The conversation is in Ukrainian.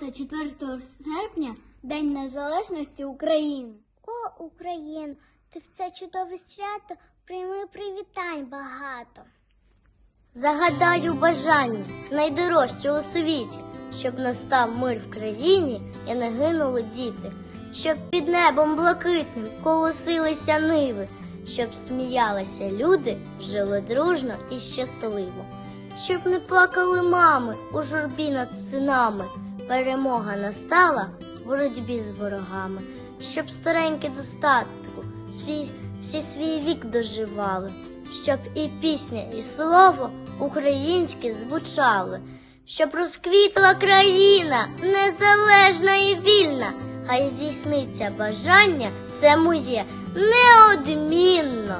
24 серпня День Незалежності України. О, Україно, ти в це чудове свято прийми привітань багато. Загадаю бажання найдорожче у світі, щоб настав мир в країні і не гинули діти, щоб під небом блакитним колосилися ниви, щоб сміялися люди, жили дружно і щасливо, щоб не плакали мами у журбі над синами. Перемога настала в боротьбі з ворогами, щоб старенькі достатку свій, всі свій вік доживали, щоб і пісня, і слово українське звучали, щоб розквітла країна незалежна і вільна, хай здійсниться бажання, це моє неодмінно.